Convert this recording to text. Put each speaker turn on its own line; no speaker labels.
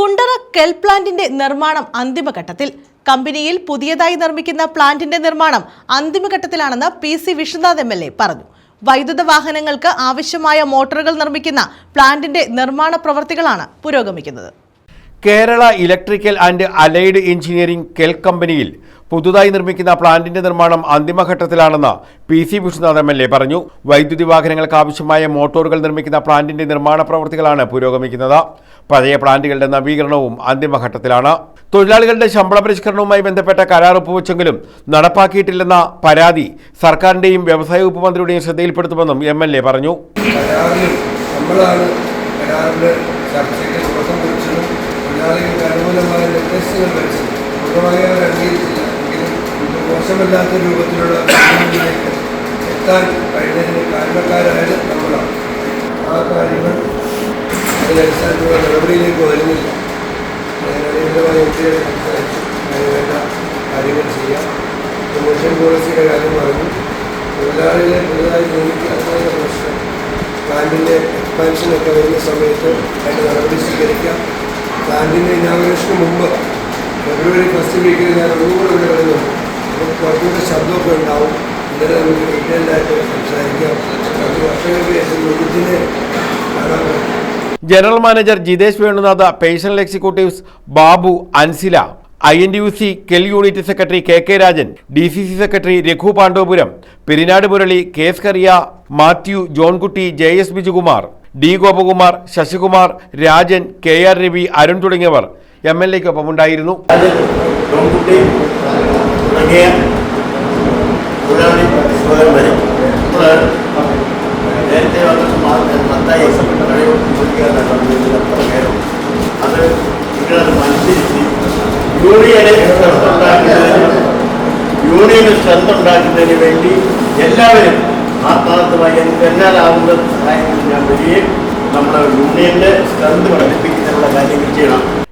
കുണ്ടറ കെൽ പ്ലാന്റിന്റെ നിർമ്മാണം അന്തിമഘട്ടത്തിൽ. കമ്പനിയിൽ പുതിയതായി നിർമ്മിക്കുന്ന പ്ലാന്റിന്റെ നിർമ്മാണം അന്തിമഘട്ടത്തിലാണെന്ന് P C Vishnunath M L A പറഞ്ഞു. വൈദ്യുത വാഹനങ്ങൾക്ക് ആവശ്യമായ മോട്ടോറുകൾ നിർമ്മിക്കുന്ന പ്ലാന്റിന്റെ നിർമ്മാണ പ്രവർത്തികളാണ് പുരോഗമിക്കുന്നത്.
Kerala electrical and allied engineering KEL കമ്പനിയിൽ പുതുതായി നിർമ്മിക്കുന്ന പ്ലാന്റിന്റെ നിർമ്മാണം അന്തിമഘട്ടത്തിലാണെന്ന് P C Vishnunath M L A പറഞ്ഞു. വൈദ്യുതി വാഹനങ്ങൾക്ക് ആവശ്യമായ മോട്ടോറുകൾ നിർമ്മിക്കുന്ന പ്ലാന്റിന്റെ നിർമ്മാണ പ്രവൃത്തികളാണ് പുരോഗമിക്കുന്നത്. പഴയ പ്ലാന്റുകളുടെ നവീകരണവും അന്തിമഘട്ടത്തിലാണ്. തൊഴിലാളികളുടെ ശമ്പള പരിഷ്കരണവുമായി ബന്ധപ്പെട്ട കരാർ ഒപ്പുവെച്ചെങ്കിലും നടപ്പാക്കിയിട്ടില്ലെന്ന പരാതി സർക്കാരിന്റെയും വ്യവസായ വകുപ്പ് മന്ത്രിയുടെയും ശ്രദ്ധയിൽപ്പെടുത്തുമെന്നും എം എൽ എ പറഞ്ഞു.
ചർച്ചയ്ക്ക് തൊഴിലാളികൾക്ക് നിർദ്ദേശങ്ങൾ വെച്ചത് പൂർണമായി അവർ അംഗീകരിച്ചില്ല എങ്കിലും മോശമല്ലാത്ത രൂപത്തിലുള്ള കാര്യങ്ങളിലേക്ക് എത്താൻ കഴിഞ്ഞതിന് കാരണക്കാരായത് നമ്മളാണ് ആ കാര്യങ്ങൾ അതിനടിസ്ഥാനത്തിലുള്ള നടപടിയിലേക്ക് വരുന്നില്ല അടിയന്തരമായി സംസാരിച്ചു കാര്യങ്ങൾ ചെയ്യാം പോളിസിയുടെ കാര്യം പറഞ്ഞു തൊഴിലാളികളെ പുതുതായി നിയമിക്കാത്തതിന്റെ പ്രശ്നം പ്ലാന്റിന്റെ എക്സ്പാൻഷനൊക്കെ വരുന്ന സമയത്ത് അതിന്റെ നടപടി സ്വീകരിക്കാം പ്ലാന്റിന്റെ ഇനാഗുറേഷന് മുമ്പ് ഫെബ്രുവരി ഫസ്റ്റ് വീക്കിൽ ഞാൻ ഒന്നുകൂടെ ഇവിടെ വരുന്നുണ്ട് അപ്പോൾ കുറച്ചുകൂടെ ശബ്ദമൊക്കെ ഉണ്ടാവും. ഇന്നലെ നമുക്ക് ഡീറ്റെയിൽഡായിട്ട് സംസാരിക്കാം. കുറച്ച് വർഷങ്ങൾക്ക് ശേഷം കാണാൻ
general manager Jithesh Venunatha personnel executives Babu Ansila I N D U C KEL unit secretary K K Rajan D C C secretary Raghu Pandavapuram Perinad Murali K S Kariya Mathew Johnkutty J S Bijukumar D Gopakumar Sasikumar Rajan K R Ravi Arun തുടങ്ങിയവർ. M L എക്കൊപ്പം ഉണ്ടായിരുന്നു.
അത് യൂണിയനെ ഉണ്ടാക്കുന്നതിന് വേണ്ടി എല്ലാവരും ആത്മാർത്ഥമായി എനിക്ക് എന്നാലാവുന്ന സഹായങ്ങൾ ഞാൻ വരികയും നമ്മുടെ യൂണിയന്റെ സ്ട്രെങ്ത് വർദ്ധിപ്പിക്കുന്നതിനുള്ള കാര്യങ്ങൾ ചെയ്യണം.